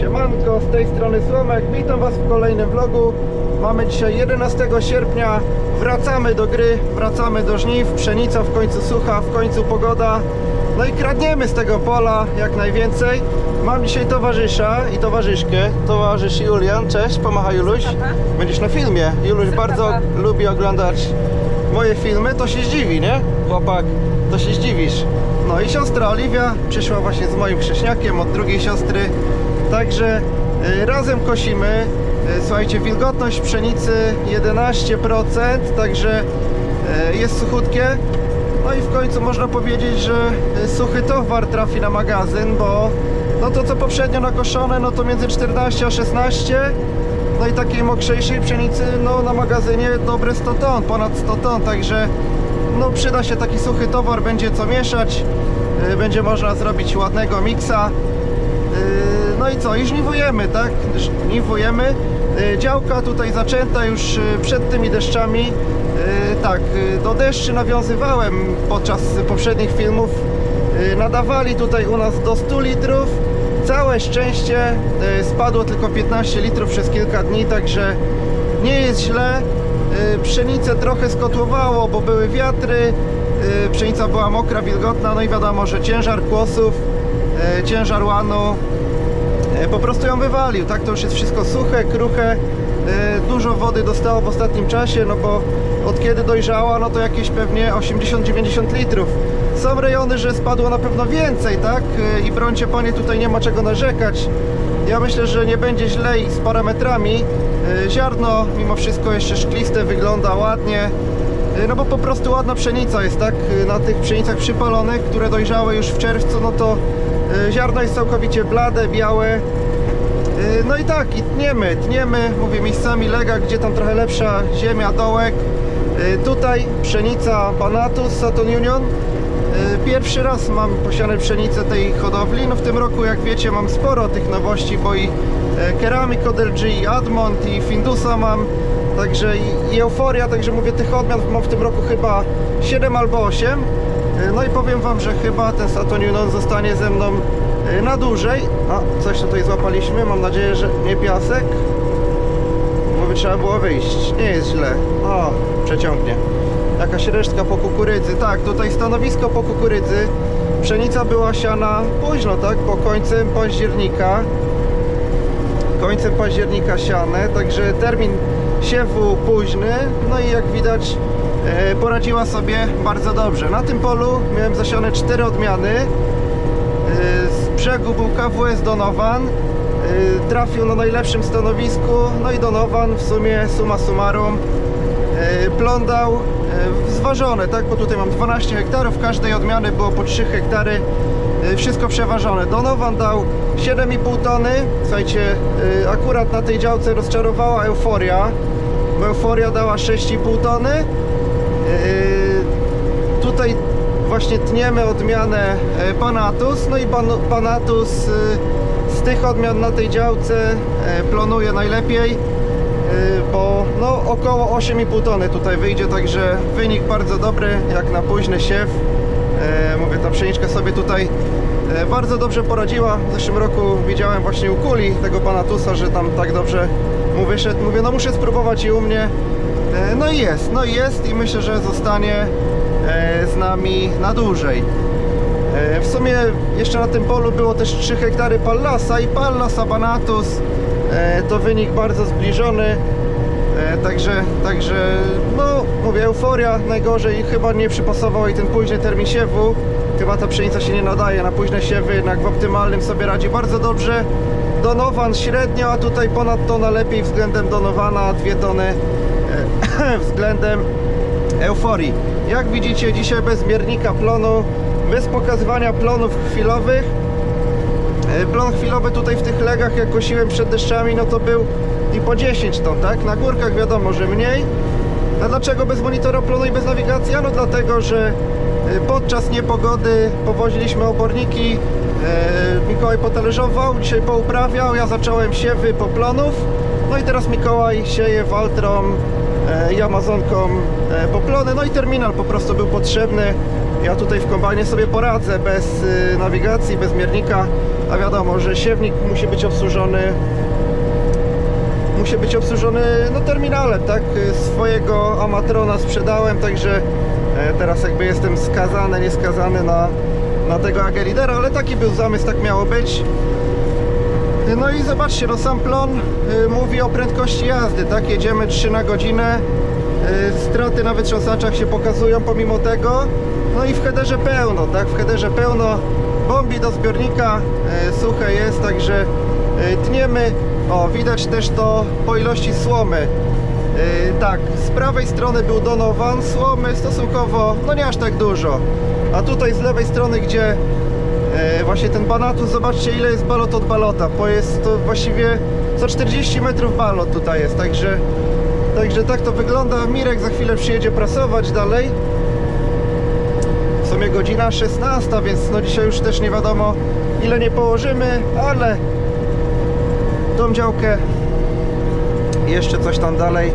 Siemanko, z tej strony Słomek, witam Was w kolejnym vlogu. Mamy dzisiaj 11 sierpnia, wracamy do gry, wracamy do żniw, pszenica w końcu sucha, w końcu pogoda. No i kradniemy z tego pola jak najwięcej. Mam dzisiaj towarzysza i towarzyszkę, towarzysz Julian, cześć, pomacha Juluś. Będziesz na filmie, Juluś bardzo lubi oglądać moje filmy, to się zdziwi, nie? Chłopak, to się zdziwisz. No i siostra Oliwia przyszła właśnie z moim krześniakiem od drugiej siostry. Także y, razem kosimy. Y, Słuchajcie, wilgotność pszenicy 11%, także y, jest suchutkie. No i w końcu można powiedzieć, że suchy towar trafi na magazyn, bo no to co poprzednio nakoszone, no to między 14 a 16 no i takiej mokrzejszej pszenicy no na magazynie dobre 100 ton, ponad 100 ton, także no przyda się taki suchy towar, będzie co mieszać, będzie można zrobić ładnego miksa. I co, i żniwujemy, tak? Żniwujemy. Yy, Działka tutaj zaczęta już yy, przed tymi deszczami. Yy, Tak, do deszczy nawiązywałem podczas poprzednich filmów. Nadawali tutaj u nas do 100 litrów. Całe szczęście spadło tylko 15 litrów przez kilka dni, także nie jest źle. Pszenicę trochę skotłowało, bo były wiatry. Pszenica była mokra, wilgotna, no i wiadomo, że ciężar kłosów, ciężar łanu E, po prostu ją wywalił, tak? To już jest wszystko suche, kruche, e, dużo wody dostało w ostatnim czasie, no bo od kiedy dojrzała, no to jakieś pewnie 80-90 litrów. Są rejony, że spadło na pewno więcej, tak? E, I brońcie panie, tutaj nie ma czego narzekać. Ja myślę, że nie będzie źle i z parametrami. E, Ziarno mimo wszystko jeszcze szkliste, wygląda ładnie. E, No bo po prostu ładna pszenica jest, tak? E, Na tych pszenicach przypalonych, które dojrzały już w czerwcu, no to e, ziarno jest całkowicie blade, białe. E, No i tak, i tniemy, tniemy, mówię miejscami lega, gdzie tam trochę lepsza ziemia, dołek. E, Tutaj pszenica Panatus Saturn Union. E, Pierwszy raz mam posiane pszenicę tej hodowli. No w tym roku, jak wiecie, mam sporo tych nowości, bo i e, Ceramic od LG, i Admont i Findusa mam. Także i, i Euforia, także mówię, tych odmian mam w tym roku chyba 7 albo 8. E, No i powiem Wam, że chyba ten Saturn zostanie ze mną e, na dłużej. A, coś tutaj złapaliśmy, mam nadzieję, że nie piasek. Bo by trzeba było wyjść. Nie jest źle. O, przeciągnie. Jakaś resztka po kukurydzy. Tak, tutaj stanowisko po kukurydzy. Pszenica była siana późno, tak? Po końcem października. Końcem października siane, także termin siewu późny. No i jak widać poradziła sobie bardzo dobrze. Na tym polu miałem zasiane cztery odmiany. E, Z brzegu był KWS Donovan. E, Trafił na najlepszym stanowisku. No i Donovan w sumie summa summarum e, plądał e, zważone, tak? Bo tutaj mam 12 hektarów, każdej odmiany było po 3 hektary. E, Wszystko przeważone. Donovan dał 7,5 tony. Słuchajcie, e, akurat na tej działce rozczarowała euforia, bo euforia dała 6,5 tony. E, Tutaj właśnie tniemy odmianę e, Panatus, no i Pan- Panatus e, z tych odmian na tej działce e, plonuje najlepiej, bo no około 8,5 tony tutaj wyjdzie, także wynik bardzo dobry, jak na późny siew. Mówię, ta pszeniczka sobie tutaj bardzo dobrze poradziła. W zeszłym roku widziałem właśnie u Kuli tego Panatusa, że tam tak dobrze mu wyszedł. Mówię, no muszę spróbować i u mnie. E, No i jest, no i jest i myślę, że zostanie e, z nami na dłużej. E, W sumie jeszcze na tym polu było też 3 hektary Pallasa i Pallas Abanatus to wynik bardzo zbliżony. Także, także, no mówię, euforia najgorzej, chyba nie przypasował i ten późny termin siewu. Chyba ta pszenica się nie nadaje na późne siewy, jednak w optymalnym sobie radzi bardzo dobrze. Donovan średnio, a tutaj ponad tona lepiej względem Donowana, dwie tony względem euforii. Jak widzicie, dzisiaj bez miernika plonu, bez pokazywania plonów chwilowych. E, Plon chwilowy tutaj w tych legach, jak kosiłem przed deszczami, no to był i po 10 ton, tak? Na górkach wiadomo, że mniej. A dlaczego bez monitora plonu i bez nawigacji? No dlatego, że e, podczas niepogody powoziliśmy oborniki. e, Mikołaj potalerzował, dzisiaj pouprawiał, ja zacząłem siewy poplonów. No i teraz Mikołaj sieje Waltrą e, i Amazonką e, poplony. No i terminal po prostu był potrzebny. Ja tutaj w kombajnie sobie poradzę bez y, nawigacji, bez miernika, a wiadomo, że siewnik musi być obsłużony musi być obsłużony no, terminalem, tak? Swojego amatrona sprzedałem, także e, teraz jakby jestem skazany, nieskazany na, na tego AG Lidera, ale taki był zamysł, tak miało być. Y, No i zobaczcie, no sam plon y, mówi o prędkości jazdy, tak? Jedziemy 3 na godzinę, y, straty na wytrząsaczach się pokazują pomimo tego, no i w headerze pełno, tak? W headerze pełno, bombi do zbiornika, suche jest, także tniemy. O, widać też to po ilości słomy. Tak, z prawej strony był Donovan, słomy stosunkowo, no nie aż tak dużo. A tutaj z lewej strony, gdzie właśnie ten banatus, zobaczcie ile jest balot od balota, bo jest to właściwie co 40 metrów balot tutaj jest, także, także tak to wygląda. Mirek za chwilę przyjedzie prasować dalej. W sumie godzina 16, więc no dzisiaj już też nie wiadomo ile nie położymy, ale tą działkę jeszcze coś tam dalej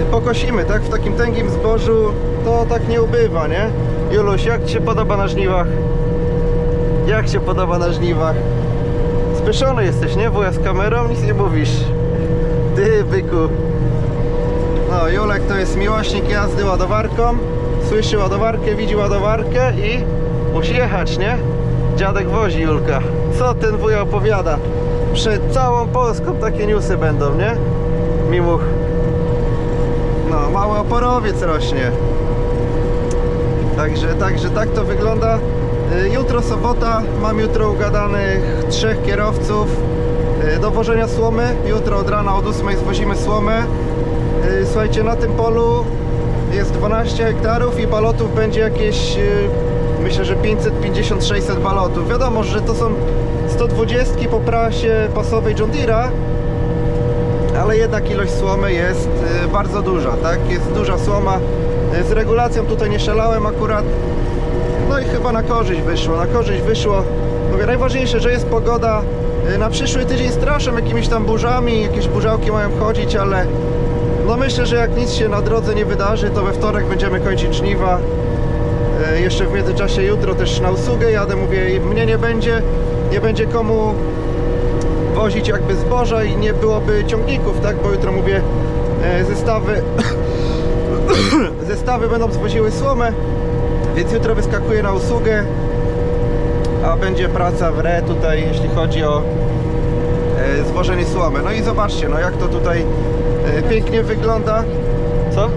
e, pokosimy, tak? W takim tęgim zbożu to tak nie ubywa, nie? Juluś, jak Ci się podoba na żniwach? Jak się podoba na żniwach? Spieszony jesteś, nie? Wuja z kamerą, nic nie mówisz. Ty, byku. No, Julek to jest miłośnik jazdy ładowarką. Słyszy ładowarkę, widzi ładowarkę i musi jechać, nie? Dziadek wozi Julka. Co ten wuja opowiada? Przed całą Polską takie newsy będą, nie? Mimuch. No, mały oporowiec rośnie. Także, także tak to wygląda. Y, Jutro sobota, mam jutro ugadanych trzech kierowców y, do wożenia słomy. Jutro od rana od 8 zwozimy słomę. Y, Słuchajcie, na tym polu jest 12 hektarów i balotów będzie jakieś, myślę, że 550-600 balotów. Wiadomo, że to są 120 po prasie pasowej John Deere'a, ale jednak ilość słomy jest bardzo duża, tak? Jest duża słoma. Z regulacją tutaj nie szalałem akurat. No i chyba na korzyść wyszło, na korzyść wyszło. Mówię, najważniejsze, że jest pogoda. Y, Na przyszły tydzień straszą jakimiś tam burzami, jakieś burzałki mają wchodzić, ale no myślę, że jak nic się na drodze nie wydarzy, to we wtorek będziemy kończyć żniwa. Y, Jeszcze w międzyczasie jutro też na usługę jadę, mówię, mnie nie będzie, nie będzie komu wozić jakby zboża i nie byłoby ciągników, tak? Bo jutro mówię e, zestawy zestawy będą zwoziły słomę, więc jutro wyskakuję na usługę, a będzie praca w re tutaj, jeśli chodzi o e, słomy. No i zobaczcie, no jak to tutaj e, pięknie wygląda. Co?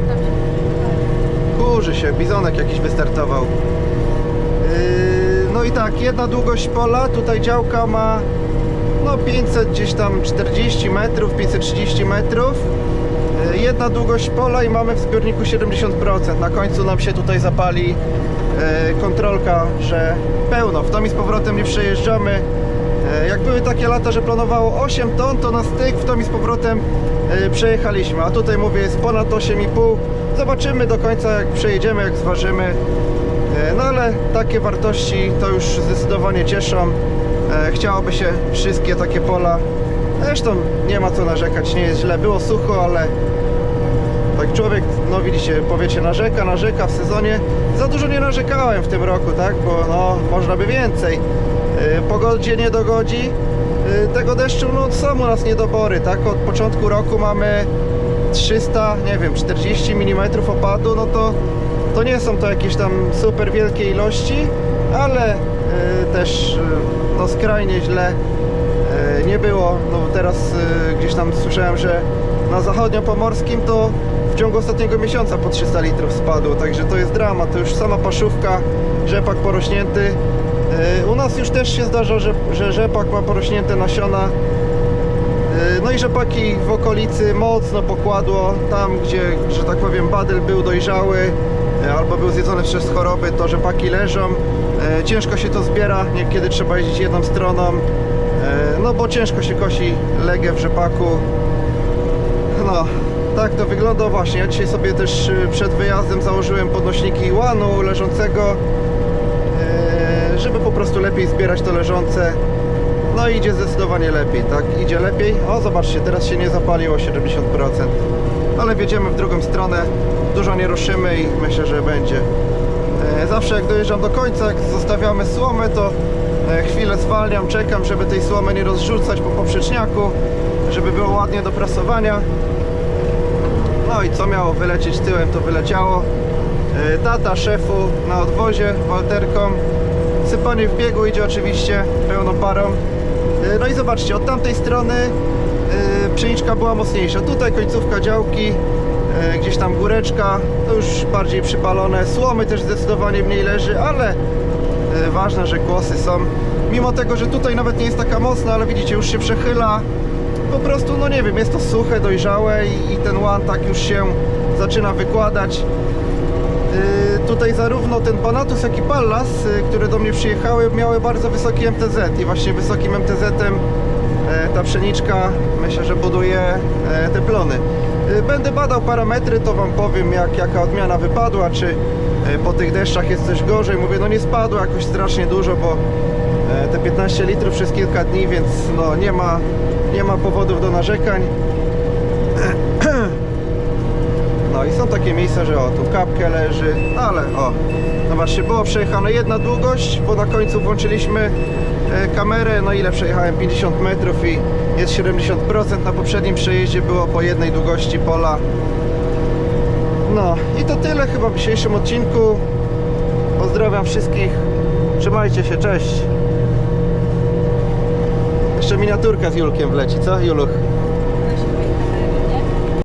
Kurzy się, bizonek jakiś wystartował. Yy, No i tak, jedna długość pola, tutaj działka ma no 500 gdzieś tam 40 metrów, 530 metrów. Jedna długość pola i mamy w zbiorniku 70%. Na końcu nam się tutaj zapali yy, kontrolka, że pełno. W tom i z powrotem nie przejeżdżamy. Yy, Jak były takie lata, że planowało 8 ton, to na styk w tom i z powrotem yy, przejechaliśmy. A tutaj mówię jest ponad 8,5. Zobaczymy do końca jak przejedziemy, jak zważymy. E, No ale takie wartości to już zdecydowanie cieszą. E, Chciałoby się wszystkie takie pola. Zresztą nie ma co narzekać, nie jest źle. Było sucho, ale tak człowiek, no widzicie, powiecie narzeka, narzeka w sezonie. Za dużo nie narzekałem w tym roku, tak? Bo no, można by więcej. E, Pogodzie nie dogodzi. E, Tego deszczu, no są u nas niedobory, tak? Od początku roku mamy 300, nie wiem, 40 mm opadu, no to to nie są to jakieś tam super wielkie ilości, ale y, też y, no skrajnie źle y, nie było. No teraz y, gdzieś tam słyszałem, że na zachodniopomorskim to w ciągu ostatniego miesiąca po 300 litrów spadło, także to jest dramat. To już sama paszówka, rzepak porośnięty. Y, u nas już też się zdarza, że, że rzepak ma porośnięte nasiona. Y, No i rzepaki w okolicy mocno pokładło, tam gdzie, że tak powiem, badyl był dojrzały y, albo był zjedzony przez choroby, to rzepaki leżą. Ciężko się to zbiera, niekiedy trzeba jeździć jedną stroną, no bo ciężko się kosi legę w rzepaku. No, tak to wygląda właśnie. Ja dzisiaj sobie też y, przed wyjazdem założyłem podnośniki łanu leżącego, y, żeby po prostu lepiej zbierać to leżące. No idzie zdecydowanie lepiej, tak? Idzie lepiej. O, zobaczcie, teraz się nie zapaliło 70%. Ale wjedziemy w drugą stronę, dużo nie ruszymy i myślę, że będzie. E, Zawsze jak dojeżdżam do końca, jak zostawiamy słomę, to e, chwilę zwalniam, czekam, żeby tej słomy nie rozrzucać po poprzeczniaku, żeby było ładnie do prasowania. No i co miało wylecieć tyłem, to wyleciało. E, Tata szefu na odwozie walterką. Sypanie w biegu idzie oczywiście pełną parą. E, No i zobaczcie, od tamtej strony e, pszeniczka była mocniejsza. Tutaj końcówka działki, e, gdzieś tam góreczka, to już bardziej przypalone. Słomy też zdecydowanie mniej leży, ale e, ważne, że kłosy są. Mimo tego, że tutaj nawet nie jest taka mocna, ale widzicie, już się przechyla. Po prostu, no nie wiem, jest to suche, dojrzałe i, i ten łan tak już się zaczyna wykładać. Yy, tutaj zarówno ten Panatus, jak i Pallas, yy, które do mnie przyjechały, miały bardzo wysoki MTZ i właśnie wysokim MTZ-em e, ta pszeniczka myślę, że buduje e, te plony. Yy, Będę badał parametry, to Wam powiem jak, jaka odmiana wypadła, czy e, po tych deszczach jest coś gorzej. Mówię, no nie spadło jakoś strasznie dużo, bo e, te 15 litrów przez kilka dni, więc no nie ma, nie ma powodów do narzekań. No i są takie miejsca, że o, tu kapkę leży, ale o, zobaczcie, było przejechane jedna długość, bo na końcu włączyliśmy e, kamerę, no ile przejechałem, 50 metrów i jest 70%, na poprzednim przejeździe było po jednej długości pola. No i to tyle chyba w dzisiejszym odcinku. Pozdrawiam wszystkich, trzymajcie się, cześć. Jeszcze miniaturka z Julkiem wleci, co Juluch?